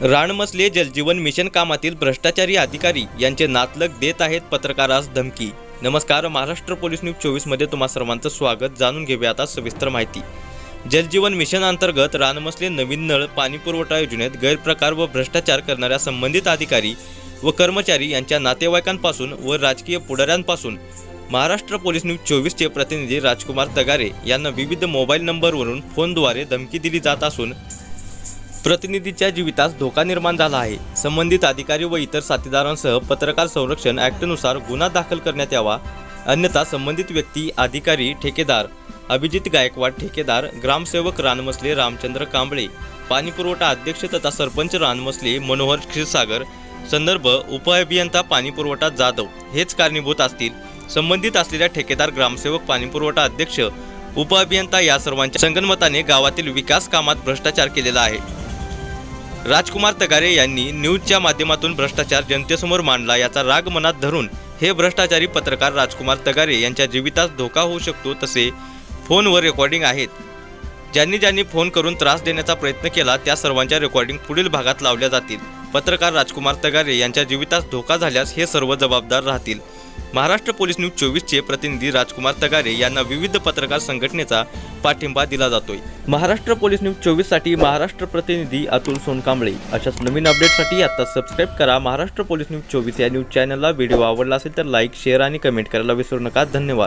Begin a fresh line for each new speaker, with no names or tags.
रानमसले जलजीवन mission कामातील भ्रष्टाचारी अधिकारी यांचे नातलग देत आहेत पत्रकारास धमकी. नमस्कार महाराष्ट्र पोलीस न्यूज चोवीसमध्ये तुम्हा सर्वांचं स्वागत. जाणून घेऊया आता सविस्तर माहिती. जलजीवन मिशन अंतर्गत रानमसले नवीन नळ पाणी पुरवठा योजनेत गैरप्रकार व भ्रष्टाचार करणाऱ्या संबंधित अधिकारी व कर्मचारी यांच्या नातेवाईकांपासून व राजकीय पुढाऱ्यांपासून महाराष्ट्र पोलीस न्यूज चोवीसचे प्रतिनिधी राजकुमार तगारे यांना विविध मोबाईल नंबरवरून फोनद्वारे धमकी दिली जात असून प्रतिनिधीच्या जीवितास धोका निर्माण झाला आहे. संबंधित अधिकारी व इतर साथीदारांसह पत्रकार संरक्षण ॲक्टनुसार गुन्हा दाखल करण्यात यावा. अन्यथा संबंधित व्यक्ती अधिकारी ठेकेदार अभिजित गायकवाड ठेकेदार ग्रामसेवक रानमसले रामचंद्र कांबळे पाणीपुरवठा अध्यक्ष तथा सरपंच रानमसले मनोहर क्षीरसागर संदर्भ उपअभियंता पाणीपुरवठा जाधव हेच कारणीभूत असतील. संबंधित असलेल्या ठेकेदार ग्रामसेवक पाणीपुरवठा अध्यक्ष उपअभियंता या सर्वांच्या संगणमताने गावातील विकास कामात भ्रष्टाचार केलेला आहे. राजकुमार तगारे यांनी न्यूजच्या माध्यमातून भ्रष्टाचार जनतेसमोर मांडला याचा राग मनात धरून हे भ्रष्टाचारी पत्रकार राजकुमार तगारे यांच्या जीवितास धोका होऊ शकतो तसे फोनवर रेकॉर्डिंग आहेत. ज्यांनी ज्यांनी फोन करून त्रास देण्याचा प्रयत्न केला त्या सर्वांच्या रेकॉर्डिंग पुढील भागात लावल्या जातील. पत्रकार राजकुमार तगारे यांच्या जीवितास धोका झाल्यास हे सर्व जबाबदार राहतील. महाराष्ट्र पोलीस न्यूज चोवीसचे प्रतिनिधी राजकुमार तगारे यांना विविध पत्रकार संघटनेचा पाठिंबा दिला जातोय. महाराष्ट्र पोलीस न्यूज चोवीससाठी महाराष्ट्र प्रतिनिधी अतुल सोनकांबळे. अशाच नवीन अपडेटसाठी आता सबस्क्राईब करा महाराष्ट्र पोलीस न्यूज चोवीस या न्यूज चॅनलला. व्हिडिओ आवडला असेल तर लाईक शेअर आणि कमेंट करायला विसरू नका. धन्यवाद.